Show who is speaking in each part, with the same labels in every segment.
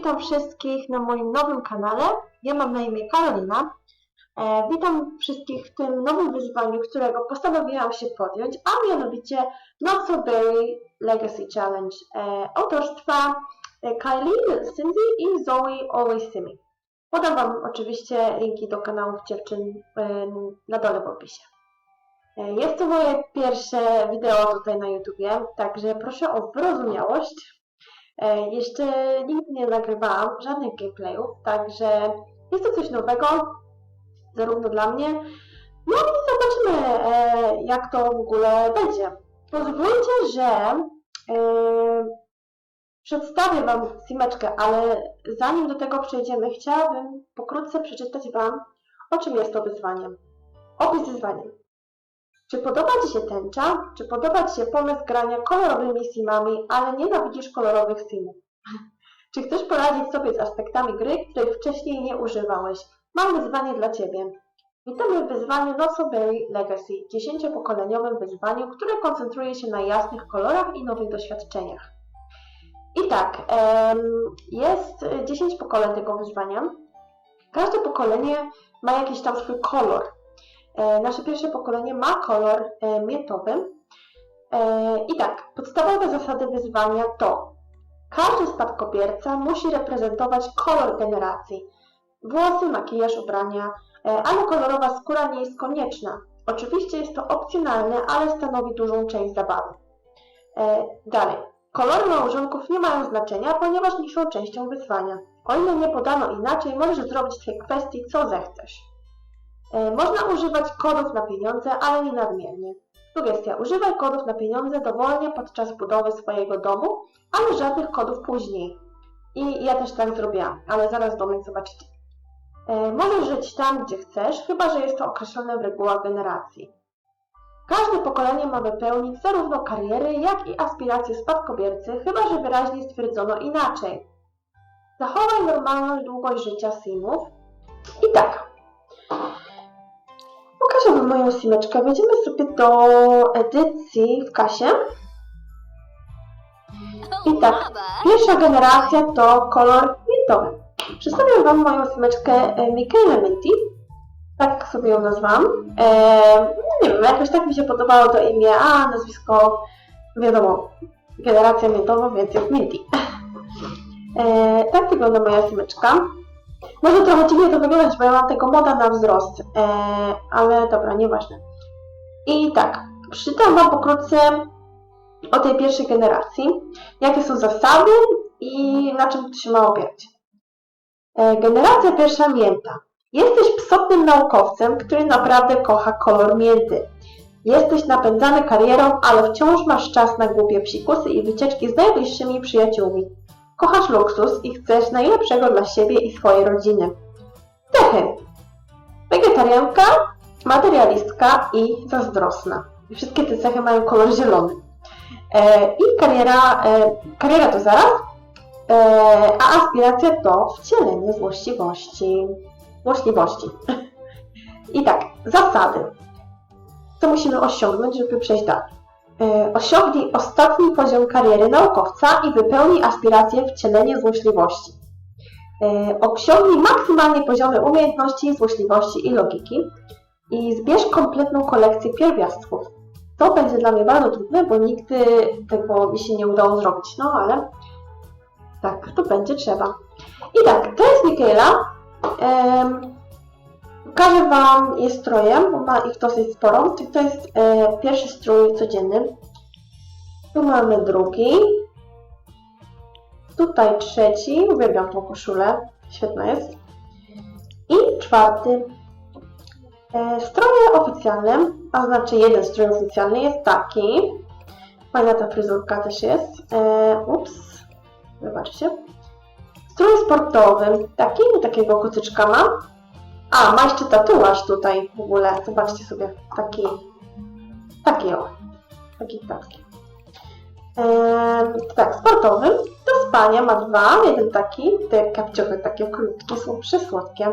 Speaker 1: witam wszystkich na moim nowym kanale. Ja mam na imię Karolina. E, witam wszystkich w tym nowym wyzwaniu, którego postanowiłam się podjąć, a mianowicie Not So Berry Legacy Challenge e, autorstwa e, Kylie, Cindy i Zoe Always Me. Podam Wam oczywiście linki do kanałów dziewczyn e, na dole w opisie. E, Jest to moje pierwsze wideo tutaj na YouTubie, także proszę o wyrozumiałość. E, Jeszcze nigdy nie nagrywałam żadnych gameplayów, także jest to coś nowego, zarówno dla mnie. No i zobaczymy, e, jak to w ogóle będzie. Pozwólcie, że e, przedstawię Wam simeczkę, ale zanim do tego przejdziemy, chciałabym pokrótce przeczytać Wam, o czym jest to wyzwanie. Opis wyzwania. Czy podoba Ci się tęcza? Czy podoba Ci się pomysł grania kolorowymi simami, ale nienawidzisz kolorowych simów? Czy chcesz poradzić sobie z aspektami gry, których wcześniej nie używałeś? Mam wyzwanie dla Ciebie. Witamy w wyzwaniu Not So Berry Legacy, dziesięciopokoleniowym wyzwaniu, które koncentruje się na jasnych kolorach i nowych doświadczeniach. I tak, jest 10 pokoleń tego wyzwania. Każde pokolenie ma jakiś tam swój kolor. E, Nasze pierwsze pokolenie ma kolor e, mietowy. E, I tak, podstawowe zasady wyzwania to każdy spadkobierca musi reprezentować kolor generacji. Włosy, makijaż, ubrania, ale kolorowa skóra nie jest konieczna. Oczywiście jest to opcjonalne, ale stanowi dużą część zabawy. Dalej. Kolory małżonków nie mają znaczenia, ponieważ nie są częścią wyzwania. O ile nie podano inaczej, możesz zrobić w tej kwestii co zechcesz. E, Można używać kodów na pieniądze, ale nie nadmiernie. Sugestia. Używaj kodów na pieniądze dowolnie podczas budowy swojego domu, ale żadnych kodów później. I ja też tak zrobiłam, ale zaraz domek zobaczycie. E, Możesz żyć tam, gdzie chcesz, chyba że jest to określone w regułach generacji. Każde pokolenie ma wypełnić zarówno kariery, jak i aspiracje spadkobiercy, chyba że wyraźnie stwierdzono inaczej. Zachowaj normalną długość życia simów. I tak, Wam moją simeczkę. Wejdziemy sobie do edycji w kasie. I tak, pierwsza generacja to kolor miętowy. Przedstawiam Wam moją simeczkę e, Michaela Minty. Tak sobie ją nazwałam. E, nie wiem, jakoś tak mi się podobało to imię, a nazwisko, wiadomo, generacja miętowa, więc jest Minty. E, tak wygląda moja simeczka. Może trochę dziwnie to wyglądać, bo ja mam tego moda na wzrost, e, ale dobra, nieważne. I tak, przeczytam Wam pokrótce o tej pierwszej generacji, jakie są zasady i na czym to się ma opierać. E, generacja pierwsza mięta. Jesteś psotnym naukowcem, który naprawdę kocha kolor mięty. Jesteś napędzany karierą, ale wciąż masz czas na głupie psikusy i wycieczki z najbliższymi przyjaciółmi. Kochasz luksus i chcesz najlepszego dla siebie i swojej rodziny. Cechy. Wegetarianka, materialistka i zazdrosna. Wszystkie te cechy mają kolor zielony. E, I kariera, e, kariera to zaraz, e, a aspiracja to wcielenie złośliwości. Złośliwości. I tak, zasady. Co musimy osiągnąć, żeby przejść dalej? E, osiągnij ostatni poziom kariery naukowca i wypełnij aspirację wcielenie złośliwości. E, Osiągnij maksymalnie poziomy umiejętności, złośliwości i logiki i zbierz kompletną kolekcję pierwiastków. To będzie dla mnie bardzo trudne, bo nigdy tego mi się nie udało zrobić, no ale tak, to będzie trzeba. I tak, to jest Michaela. Em, Pokażę Wam je stroje, bo ma ich dosyć sporo. To jest e, pierwszy strój codzienny. Tu mamy drugi. Tutaj trzeci. Uwielbiam tą koszulę. Świetna jest. I czwarty. E, stroje oficjalne, a znaczy jeden strój oficjalny jest taki. Fajna ta fryzurka też jest. E, ups. Wybaczcie. Strój sportowy. Taki, takiego kotyczka ma. A, ma jeszcze tatuaż tutaj w ogóle. Zobaczcie sobie. Taki. Taki o. Taki taki. Ehm, tak, sportowy. Do spania ma dwa. Jeden taki. Te kapciochy takie krótkie są przesłodkie.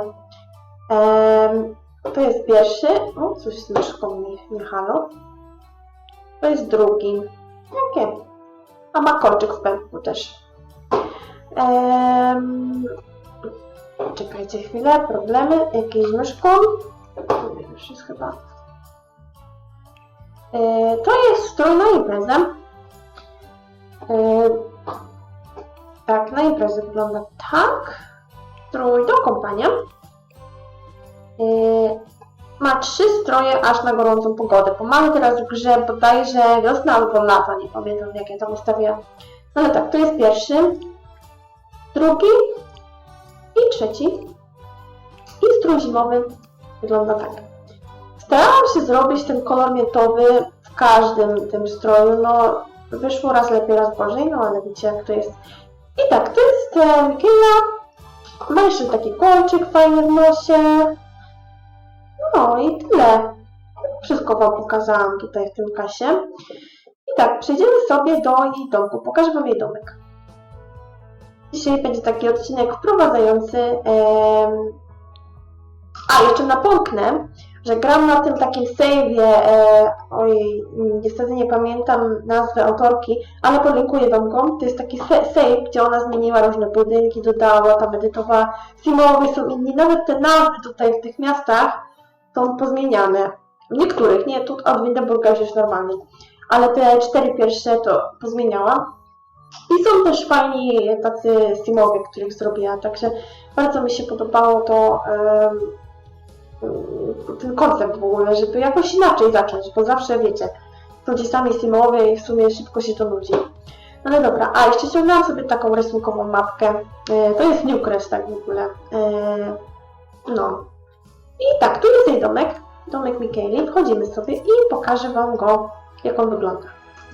Speaker 1: Ehm, to jest pierwszy. O, coś z myszką mi nie halo. To jest drugi. Jakie? A ma kolczyk w pępku też. Em, czekajcie chwilę, problemy, jakieś myszką. Nie, już jest chyba. E, to jest strój na imprezę. E, tak, na imprezę wygląda tak. Strój do kąpania. E, ma trzy stroje aż na gorącą pogodę, bo mamy teraz w grze bodajże wiosna albo lata, nie pamiętam jak ja tam ustawiłam. No ale tak, to jest pierwszy, drugi i trzeci. Strój zimowy wygląda tak. Starałam się zrobić ten kolor miętowy w każdym tym stroju, no wyszło raz lepiej, raz gorzej, no ale wiecie jak to jest. I tak, to jest e, Michaela, ma jeszcze taki kolczyk fajny w nosie, no i tyle. Wszystko Wam pokazałam tutaj w tym kasie. I tak, przejdziemy sobie do jej domku. Pokażę Wam jej domek. Dzisiaj będzie taki odcinek wprowadzający. A, jeszcze napomknę, że gram na tym takim save'ie, e... ojej, niestety nie pamiętam nazwy autorki, ale podlinkuję Wam go. To jest taki sa- save, gdzie ona zmieniła różne budynki, dodała, tam edytowała. Simowie są inni, nawet te nazwy tutaj w tych miastach są pozmieniane. Niektórych, nie, tu od Windenburga już normalnie, ale te cztery pierwsze to pozmieniała. I są też fajni tacy simowie, których zrobiła, także bardzo mi się podobało to, em, ten koncept w ogóle, żeby jakoś inaczej zacząć, bo zawsze wiecie, są ci sami simowie i w sumie szybko się to nudzi. No ale dobra, a jeszcze ściągnęłam sobie taką rysunkową mapkę, e, to jest Newcrest tak w ogóle, E, no. I tak, tu jest jej domek, domek Mikaeli. Wchodzimy sobie i pokażę Wam go, jak on wygląda.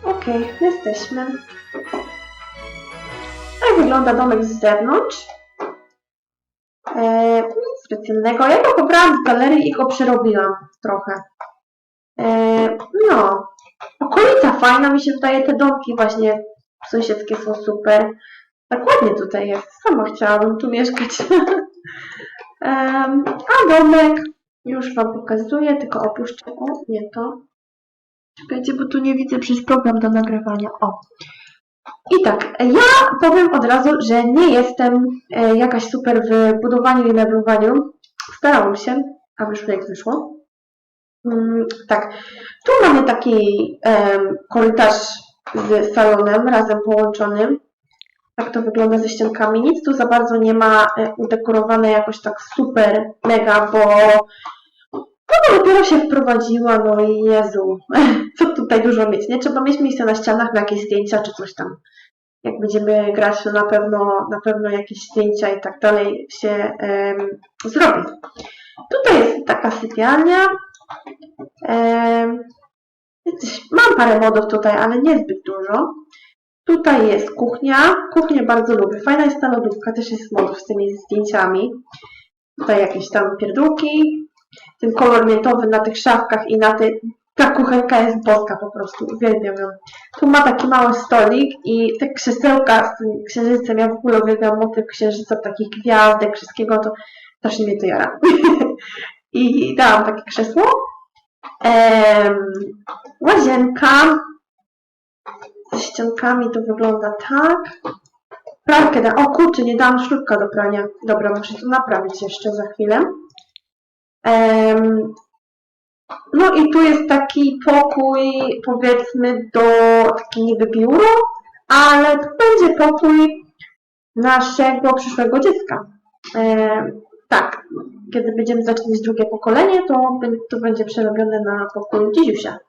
Speaker 1: Okej, jesteśmy. Tak wygląda domek z zewnątrz. Eee, nic specjalnego. Ja go pobrałam z galerii i go przerobiłam trochę. Eee, no, okolica fajna, mi się wydaje, te domki właśnie sąsiedzkie są super. Tak ładnie tutaj jest. Sama chciałabym tu mieszkać. A domek już Wam pokazuję, tylko opuszczę. O, nie to. Czekajcie, bo tu nie widzę przez program do nagrywania. O. I tak, ja powiem od razu, że nie jestem e, jakaś super w budowaniu i meblowaniu. Starałam się, a wyszło jak wyszło. Mm, tak, tu mamy taki korytarz z salonem razem połączonym. Tak to wygląda ze ściankami. Nic tu za bardzo nie ma e, udekorowane jakoś tak super, mega, bo no dopiero się wprowadziła, no i Jezu, co tutaj dużo mieć, nie? Trzeba mieć miejsce na ścianach na jakieś zdjęcia czy coś tam. Jak będziemy grać, to na pewno, na pewno jakieś zdjęcia i tak dalej się em, zrobi. Tutaj jest taka sypialnia. Jacyś- mam parę modów tutaj, ale niezbyt dużo. Tutaj jest kuchnia. Kuchnię bardzo lubię. Fajna jest ta lodówka, też jest modów z tymi zdjęciami. Tutaj jakieś tam pierdółki. Ten kolor miętowy na tych szafkach i na tej... Ta kuchenka jest boska po prostu, uwielbiam ją. Tu ma taki mały stolik i te krzesełka z tym księżycem, ja w ogóle uwielbiam motyw księżyca, takich gwiazdek, wszystkiego, to strasznie mnie to jara. I dałam takie krzesło. Em, łazienka, ze ściankami to wygląda tak. Pralkę da. O kurczę, nie dałam szlubka do prania. Dobra, muszę to naprawić jeszcze za chwilę. No i tu jest taki pokój, powiedzmy, do taki niby biuro, ale to będzie pokój naszego przyszłego dziecka. Tak, kiedy będziemy zaczynać drugie pokolenie, to, to będzie przerobione na pokój dzidziusia.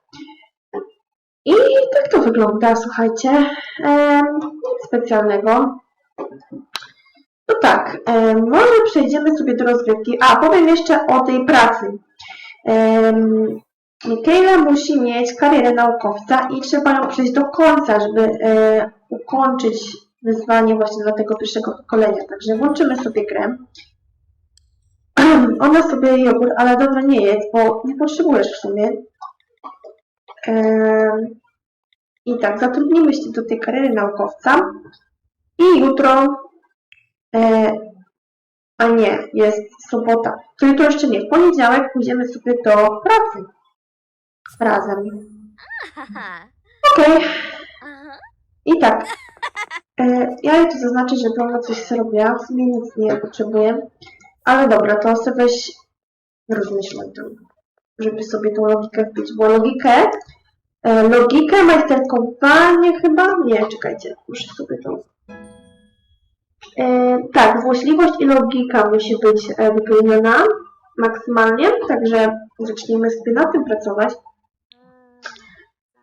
Speaker 1: I tak to wygląda, słuchajcie. Nic specjalnego. No tak, może przejdziemy sobie do rozgrywki. A, powiem jeszcze o tej pracy. Michaela musi mieć karierę naukowca i trzeba ją przejść do końca, żeby e, ukończyć wyzwanie właśnie dla tego pierwszego pokolenia. Także włączymy sobie grę. Ona sobie jogurt, ale dobra nie jest, bo nie potrzebujesz w sumie. I tak, zatrudnimy się do tej kariery naukowca. I jutro, a nie, jest sobota. To jutro jeszcze nie. W poniedziałek pójdziemy sobie do pracy. Razem. Okej.
Speaker 2: Aha.
Speaker 1: I tak. E, ja tu zaznaczę, że ona coś zrobiła, w sumie nic nie potrzebuję. Ale dobra, to sobie weź rozmyślaj to, żeby sobie tą logikę wbić, bo logikę, e, logikę, majsterkowanie chyba, nie, czekajcie, muszę sobie to E, tak, złośliwość i logika musi być e, wypełniona maksymalnie, także zacznijmy sobie na tym pracować.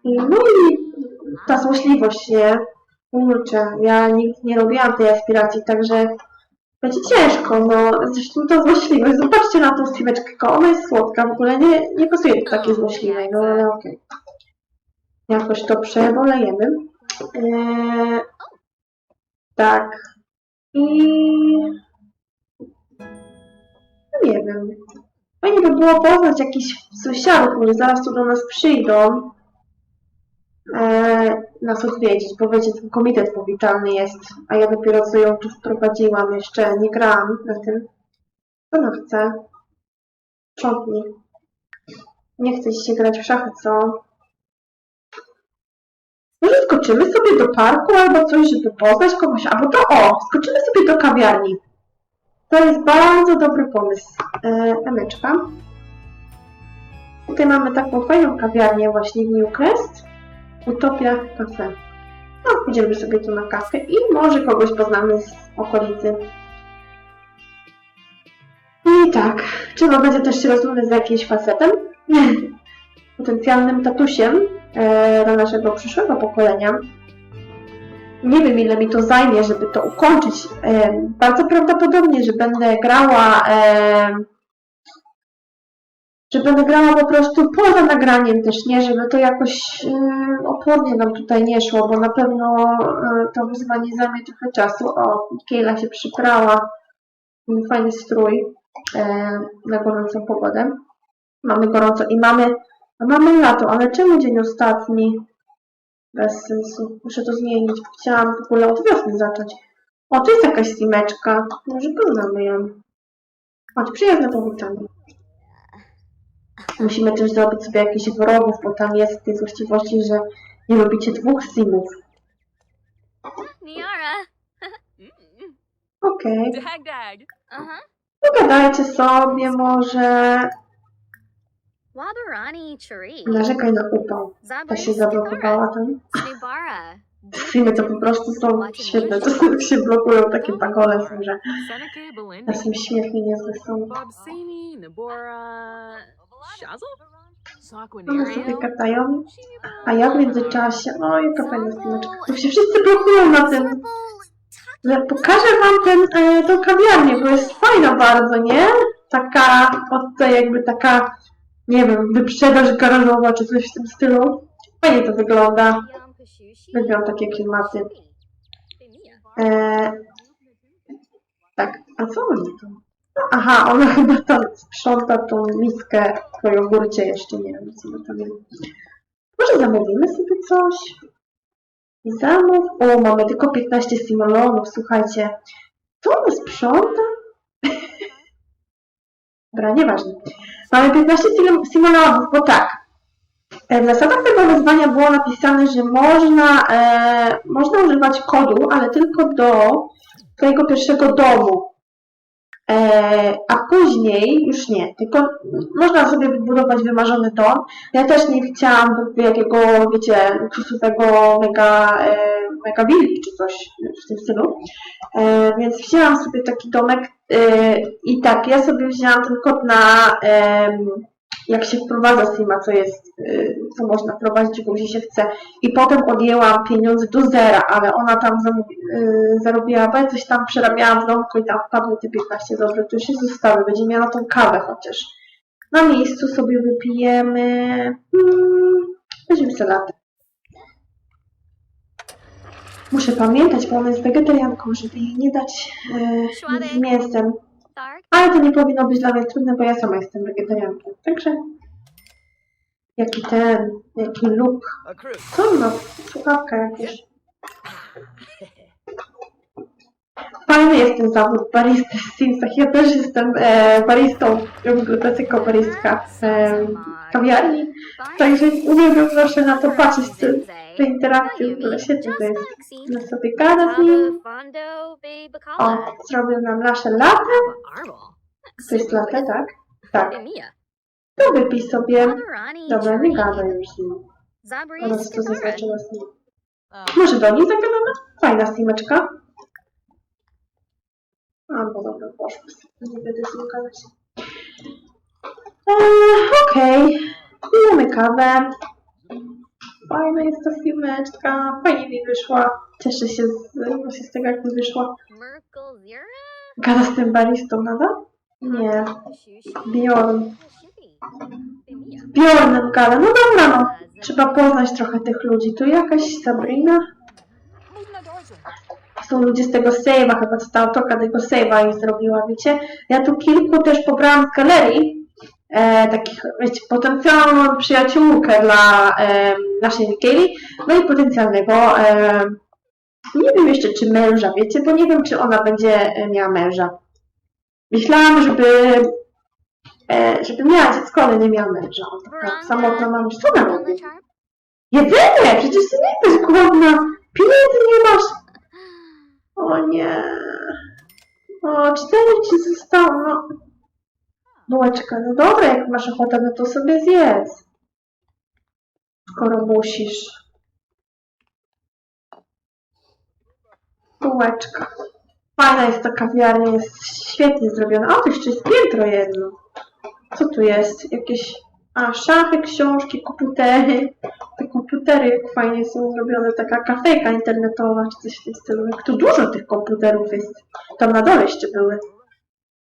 Speaker 1: No i ta złośliwość, nie? Kurczę, ja nigdy nie robiłam tej aspiracji, także będzie ciężko, no. Zresztą ta złośliwość, zobaczcie na tą styweczkę, ona jest słodka, w ogóle nie, nie pasuje do takiej złośliwej, no ale okej. Jakoś to przebolejemy. Eee, tak. I... No nie wiem. Fajnie by było poznać jakichś sąsiadów, może zaraz tu do nas przyjdą e, nas odwiedzić, bo wiecie, ten komitet powitalny jest, a ja dopiero co ją tu wprowadziłam, jeszcze nie grałam na tym. Co ona chce? Sprzątnij. Nie chce się grać w szachy, co? Może skoczymy sobie do parku albo coś, żeby poznać kogoś, albo to o, skoczymy sobie do kawiarni. To jest bardzo dobry pomysł. E, Emeczka. Tutaj mamy taką fajną kawiarnię właśnie w Newcrest. Utopia Cafe. No, pójdziemy sobie tu na kawkę i może kogoś poznamy z okolicy. I tak, trzeba będzie też się rozmawiać z jakimś facetem, potencjalnym tatusiem dla naszego przyszłego pokolenia. Nie wiem, ile mi to zajmie, żeby to ukończyć. E, bardzo prawdopodobnie, że będę grała e, że będę grała po prostu poza nagraniem też, nie? Żeby to jakoś e, opornie nam tutaj nie szło, bo na pewno e, to wyzwanie zajmie trochę czasu. O, Kejla się przyprała. Mm, Fajny strój e, na gorącą pogodę. Mamy gorąco i mamy, mamy lato, ale czemu dzień ostatni? Bez sensu. Muszę to zmienić. Chciałam w ogóle od wiosny zacząć. O, tu jest jakaś simeczka. Może poznamy ją. Chodź, przyjazne powitanie. Musimy też zrobić sobie jakichś wrogów, bo tam jest w tej złośliwości, że nie lubicie dwóch simów. Okej.
Speaker 2: Uh-huh.
Speaker 1: Pogadajcie sobie może. Narzekaj na upał. Ta się zablokowała tam. Filmy to po prostu są świetne. Czasem się blokują takie bagole są, że czasem śmiesznie niezłe są. One sobie katają. A ja w międzyczasie, o jaka fajna styleczka. To się wszyscy blokują na tym. Że pokażę wam ten, e, tą kawiarnię, bo jest fajna bardzo, nie? Taka, od tej jakby taka, nie wiem, wyprzedaż garażowa czy coś w tym stylu. Fajnie to wygląda. Lubią takie klimaty. E, tak, a co oni tu? Aha, ona chyba tam sprząta tą miskę po jogurcie jeszcze, nie wiem co my tam jest. Może zamówimy sobie coś? Zamów. O, mamy tylko 15 simolonów, słuchajcie. Co ona sprząta? Dobra, nieważne. Mamy 15 sim- simolonów, bo tak. E, W zasadach tego wyzwania było napisane, że można, e, można używać kodu, ale tylko do twojego pierwszego domu. E, a później już nie, tylko można sobie wybudować wymarzony dom. Ja też nie chciałam jakiego, wiecie, luksusowego mega, e, mega willi czy coś w tym stylu. E, więc wzięłam sobie taki domek i tak, ja sobie wzięłam ten kod na jak się wprowadza Sima, co jest, y, co można wprowadzić, gdzie się chce. I potem odjęłam pieniądze do zera, ale ona tam y, zarobiła, bo ja coś tam przerabiałam w domku i tam wpadły te 15 zł, to już się zostały, będzie miała tą kawę chociaż. Na miejscu sobie wypijemy, hmm, weźmiemy salatę. Muszę pamiętać, bo ona jest wegetarianką, żeby jej nie dać z mięsem.
Speaker 2: Dark.
Speaker 1: Ale to nie powinno być dla mnie trudne, bo ja sama jestem wegetarianką. Także jaki ten, jaki
Speaker 3: crew.
Speaker 1: Co on ma? Słuchawka jakieś. Fajny jest ten zawód baristy w Simsach. Ja też jestem e, baristą, to jest jako baristka w e, kawiarni. Także uwielbiam zawsze na to patrzeć. To, Te interakcje w ogóle świetnie to jest. Sobie gada z nim. O, zrobił nam nasze latte. To jest latte, tak? Tak. To wypij sobie. Dobra, nie gadaj już z nim. Po prostu zaznaczyła z nim. Może do niej zagadamy? Fajna simeczka. Albo dobra, poszło. Nie będę z nim gadać. Eee, Okej. Pijemy kawę. Fajna jest ta simeczka. Fajnie mi wyszła. Cieszę się z, właśnie z tego, jak mi wyszła. Gada z tym baristą nadal? Nie. Bjorn. Z Bjornem gada. No dobra, no. Trzeba poznać trochę tych ludzi. Tu jakaś Sabrina. Są ludzie z tego save'a, chyba co ta autorka tego save'a jej zrobiła, wiecie? Ja tu kilku też pobrałam z galerii, e, takich, wiecie, potencjalną przyjaciółkę dla e, naszej Mikieli, no i potencjalnego, e, nie wiem jeszcze czy męża, wiecie, bo nie wiem czy ona będzie e, miała męża. Myślałam, żeby, e, żeby miała dziecko, ale nie miała męża. Taka samotna mama, co ona robi? Jedzenie! Przecież ty nie jesteś głodna! Pieniędzy nie masz! O nie. O, cztery ci zostało. No. Bułeczka, no dobra, jak masz ochotę, no to sobie zjedz. Skoro musisz. Bułeczka. Fajna jest ta kawiarnia, jest świetnie zrobiona. O, to jeszcze jest piętro jedno. Co tu jest? Jakieś... A, szachy, książki, komputery. Te komputery fajnie są zrobione, taka kafejka internetowa czy coś w tym stylu. Jak tu dużo tych komputerów jest. Tam na dole jeszcze były.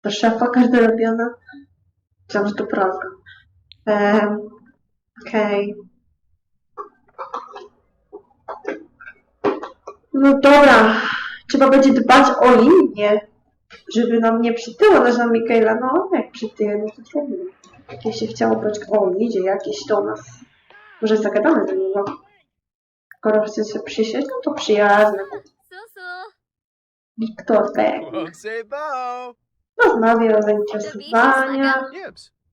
Speaker 1: To szefa każda robiona. Myślałam, że to prawda. Ehm, Okej. No dobra. Trzeba będzie dbać o linię, żeby nam nie przytyło nasza Mikaela. No, jak przytyje, no to trudno. Jak się chciało brać... O, idzie jakieś do nas. Może zagadamy do niego. Skoro chce się przysiąść, no to przyjazny. Wiktor tak. Rozmawia o zainteresowaniach.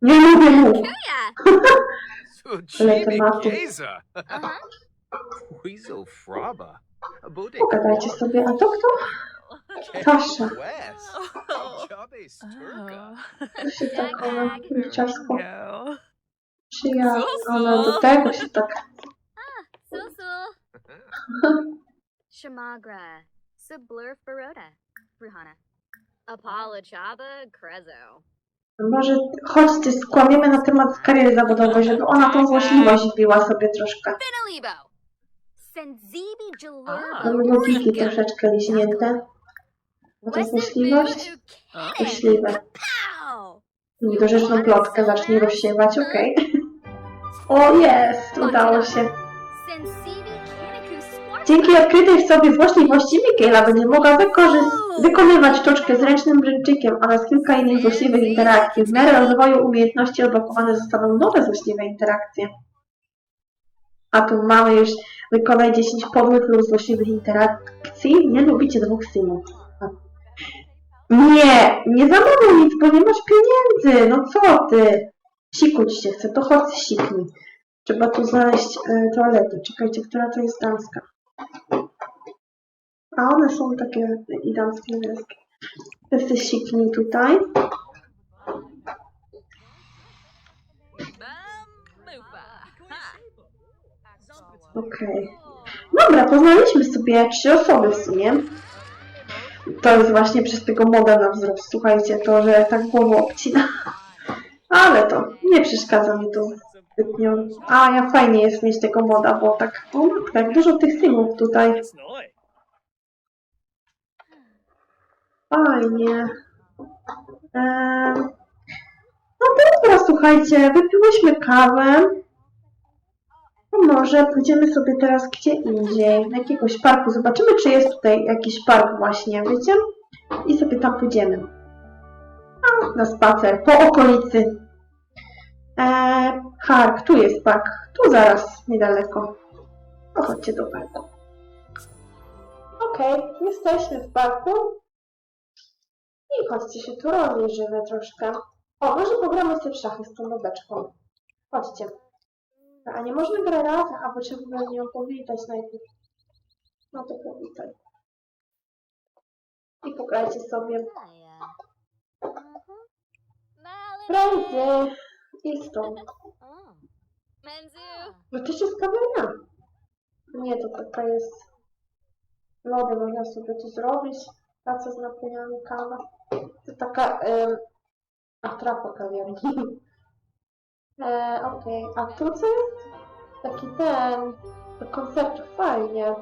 Speaker 1: Nie lubię mu. Tyle
Speaker 2: chibi
Speaker 1: tematów.
Speaker 2: geza. Weasel fraba.
Speaker 1: Pogadajcie sobie. A to kto?
Speaker 2: West. Chabes turka.
Speaker 1: To się tak ona milczarsko
Speaker 4: No.
Speaker 1: przyjazna. Ona do tego się tak...
Speaker 3: Shamagra, Sublur Baroda, Ruhana. Apollo Chaba, Krezo.
Speaker 1: Może chodźcie, skłamiemy na temat kariery zawodowej, żeby ona tą złośliwość wbiła sobie troszkę.
Speaker 3: Benalibo! Senzibi Jalurba.
Speaker 1: logiki troszeczkę liźnięte. No to złośliwość? Myśliwe. Niedorzeczną plotkę zacznie rozsiewać, okej. O, jest! Udało się. Dzięki odkrytej w sobie złośliwości Michaela będzie mogła wykonywać sztuczkę z ręcznym bręczykiem oraz kilka innych złośliwych interakcji. W miarę rozwoju umiejętności odblokowane zostaną nowe złośliwe interakcje. A tu mamy już wykonaj 10 podłych lub złośliwych interakcji. Nie lubicie dwóch simów. Nie, nie zamawiaj nic, bo nie masz pieniędzy. No co ty? Sikuć się chce, to chodź siknij. Trzeba tu znaleźć e, toaletę. Czekajcie, która to jest damska. A one są takie i damskie, i męskie. Jesteś siknij tutaj. Okej. Dobra, poznaliśmy sobie trzy osoby w sumie. To jest właśnie przez tego moda na wzrost. Słuchajcie, to, że tak głową obcina. Ale to nie przeszkadza mi to zbytnio. A, ja fajnie jest mieć tego moda, bo tak, o jak dużo tych simów tutaj. Fajnie. Eee, no dobra, słuchajcie, wypiłyśmy kawę. No może pójdziemy sobie teraz gdzie indziej, na jakiegoś parku. Zobaczymy, czy jest tutaj jakiś park właśnie, wiecie? I sobie tam pójdziemy. A, na spacer, po okolicy. Eee, park, tu jest park. Tu zaraz, niedaleko. Chodźcie do parku. Okej, jesteśmy w parku. I chodźcie się tu rozejrzymy troszkę. O, może pogramy sobie w szachy z tą babeczką. Chodźcie. A nie można grać razem, albo trzeba by nią powitać najpierw. No to powitaj. I pograjcie sobie.
Speaker 3: Hiya. Uh-huh. Malin.
Speaker 1: Prędzej! I stąd. No to jest kawiarnia. Nie, to taka jest... Lody można sobie tu zrobić. Praca z napojami, kawa. To taka em, atrapa kawiarni. E, Okej, a tu co jest? Taki ten... Do koncertu, fajnie.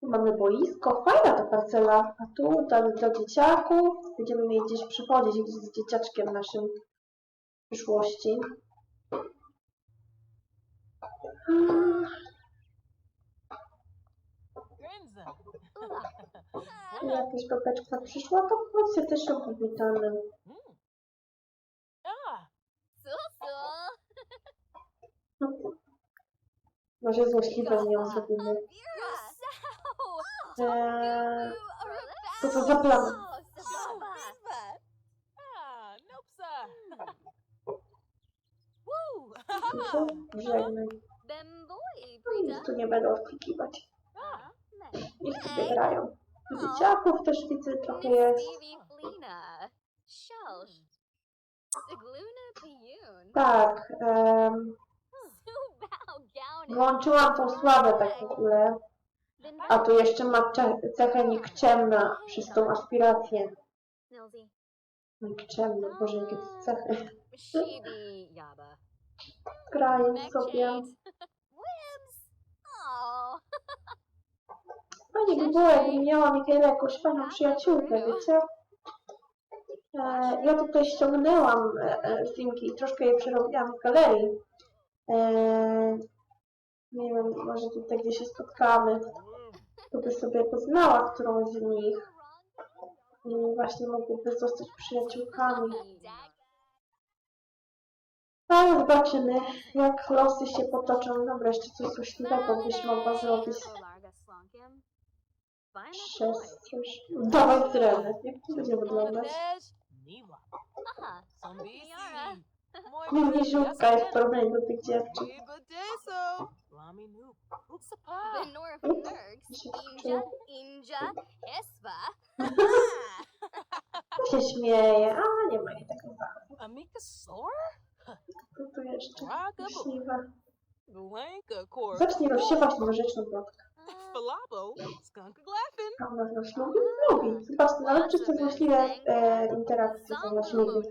Speaker 1: Tu mamy boisko, fajna ta parcela. A tu dla, dla dzieciaków. Będziemy mieli gdzieś przychodzić gdzieś z dzieciaczkiem naszym w przyszłości. Tu jakaś babeczka przyszła, to chodźcie też ją powitamy.
Speaker 5: Mm. Ah.
Speaker 1: No, może złośliwe z nią zrobimy. Eee, co to za plan? Żegnaj. No nic tu nie będę odklikiwać. Sobie grają. Dzieciaków też widzę trochę jest. Tak,
Speaker 3: Gowna.
Speaker 1: włączyłam tą sławę tak w ogóle. A tu jeszcze ma cechę nikczemna przez tą aspirację. Nikczemna, boże jakie to cechy.
Speaker 3: Shibi Yaba.
Speaker 1: Grają sobie. Fajnie by było, jakbym miała Mikaela jakąś fajną przyjaciółkę, wiecie? E, ja tutaj ściągnęłam e, e, Simki i troszkę je przerobiłam w galerii. E, nie wiem, może tutaj gdzieś się spotkamy. To by sobie poznała którąś z nich i właśnie mogłyby zostać przyjaciółkami. Ale zobaczymy, jak losy się potoczą. Dobra, jeszcze coś złośliwego byś mogła zrobić. Przestrzeż. Dawaj drewno. Jak to będzie wyglądać?
Speaker 3: Aha.
Speaker 5: Zombisi.
Speaker 3: Yara.
Speaker 1: Miniżówka jest w porównaniu do tych dziewczyn.
Speaker 3: Benor Nergs. Inja. Inja.
Speaker 1: Się śmieje. A, nie ma jej tak naprawdę.
Speaker 5: Amika Sor?
Speaker 1: Co tu jeszcze? Śliwa.
Speaker 5: Blanka Court.
Speaker 1: Zacznij rozsiewać noworzeczną plotkę. Nas lubi? Zobaczcie, nawet przez te złośliwe e, interakcje, co nas lubi.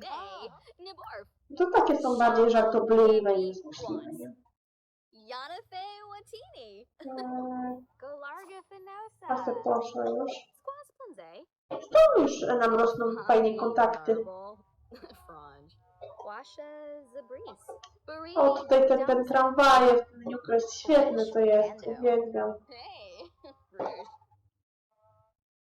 Speaker 1: To takie są bardziej żartobliwe niż złośliwe, nie?
Speaker 3: Yanafe Watini.
Speaker 1: Eee,
Speaker 3: Golarga
Speaker 1: a se
Speaker 3: Finosa.
Speaker 1: poszła już. To już e, nam rosną fajnie kontakty. O, tutaj ten, ten tramwaje w tym menu jest świetny to jest. Uwielbiam.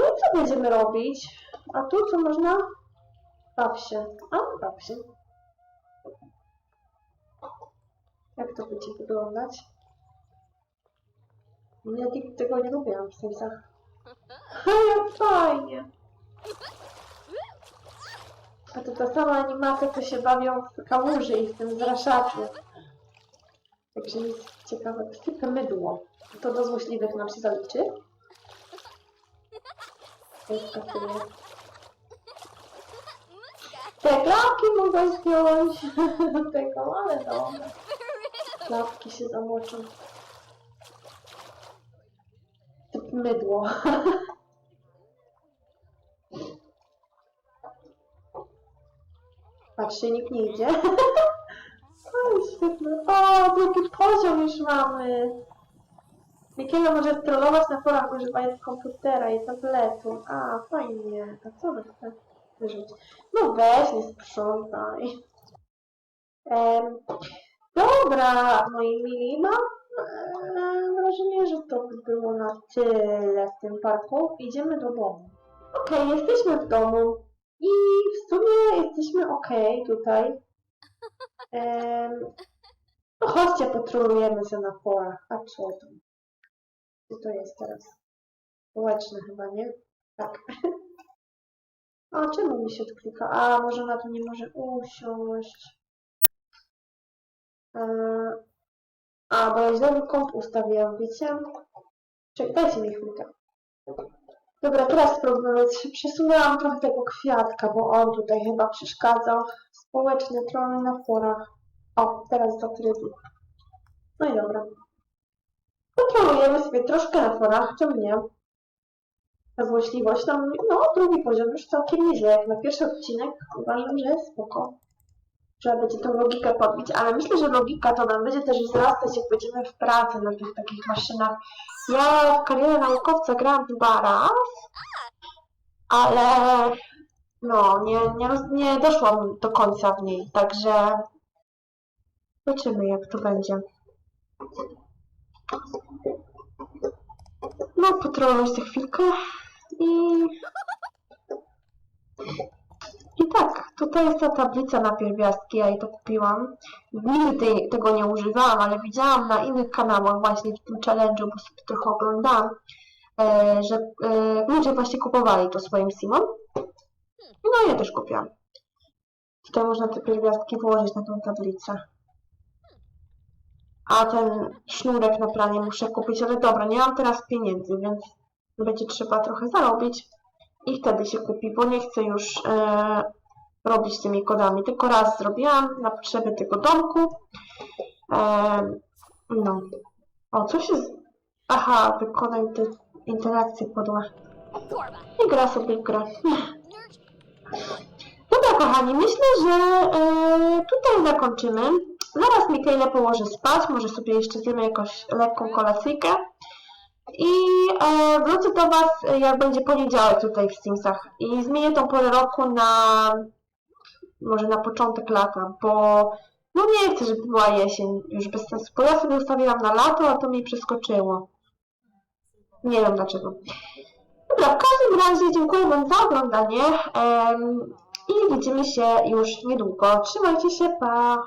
Speaker 1: No i co będziemy robić? A tu co można? Baw się. A, baw się. Jak to będzie wyglądać? Ja nikt tego nie lubiłam w Simsach. Jak fajnie! A to ta sama animacja, co się bawią w kałuży i w tym zraszaczu. Także nic ciekawego. Sypę mydło. To do złośliwych nam się zaliczy? To jest. Te klapki mogę zdjąć tego, ale dobra. Klapki się zamoczą. Typ mydło. Patrzcie, nikt nie idzie. O, świetne. O, drugi poziom już mamy. Mikiela może trollować na forach używając komputera i tabletu. A, fajnie. A co on chce wyrzucić? No weź, nie sprzątaj. Em, Dobra, moi mili, mam wrażenie, że to by było na tyle w tym parku. Idziemy do domu. Okej, jesteśmy w domu i w sumie jesteśmy okej tutaj. Em, no chodźcie, patrolujemy się na forach. A co? Co to jest teraz? Społeczne chyba, nie? Tak. A czemu mi się odklika? A, może na to nie może usiąść. A, bo ja źle kąt ustawiłam, wiecie? Czekaj, dajcie mi chwilkę. Dobra, teraz spróbujemy. Przesunęłam trochę tego kwiatka, bo on tutaj chyba przeszkadzał. Społeczne trony na forach. O, teraz do trybu. No i dobra. Kontrolujemy sobie troszkę na forach, czemu nie? Ta złośliwość, no, no drugi poziom już całkiem nieźle. Jak na pierwszy odcinek uważam, że jest spoko. Trzeba będzie tą logikę podbić, ale myślę, że logika to nam będzie też wzrastać, jak będziemy w pracy na tych takich maszynach. Ja w karierę naukowca grałam chyba raz, ale no, nie, nie, nie doszłam do końca w niej, także zobaczymy jak to będzie. No, potroluj sobie chwilkę i... I tak, tutaj jest ta tablica na pierwiastki, ja jej to kupiłam. Nigdy tej, tego nie używałam, ale widziałam na innych kanałach właśnie w tym challenge'u, bo sobie trochę oglądałam, e, że e, ludzie właśnie kupowali to swoim simom. No ja też kupiłam. Tutaj można te pierwiastki włożyć na tą tablicę. A ten sznurek na pranie muszę kupić, ale dobra, nie mam teraz pieniędzy, więc będzie trzeba trochę zarobić i wtedy się kupi, bo nie chcę już e, robić tymi kodami. Tylko raz zrobiłam na potrzeby tego domku. E, no. O, co się... Z... Aha, wykonaj te interakcje podłe. I gra sobie.
Speaker 3: Nurture.
Speaker 1: Dobra, kochani, myślę, że e, tutaj zakończymy. Zaraz Mikaela położę spać, może sobie jeszcze zjemy jakąś lekką kolacyjkę. I e, wrócę do Was, e, jak będzie poniedziałek tutaj w Simsach. I zmienię tą porę roku na może na początek lata, bo no nie chcę, żeby była jesień, już bez sensu. Bo ja sobie ustawiłam na lato, a to mi przeskoczyło. Nie wiem dlaczego. Dobra, w każdym razie dziękuję Wam za oglądanie em, i widzimy się już niedługo. Trzymajcie się, pa!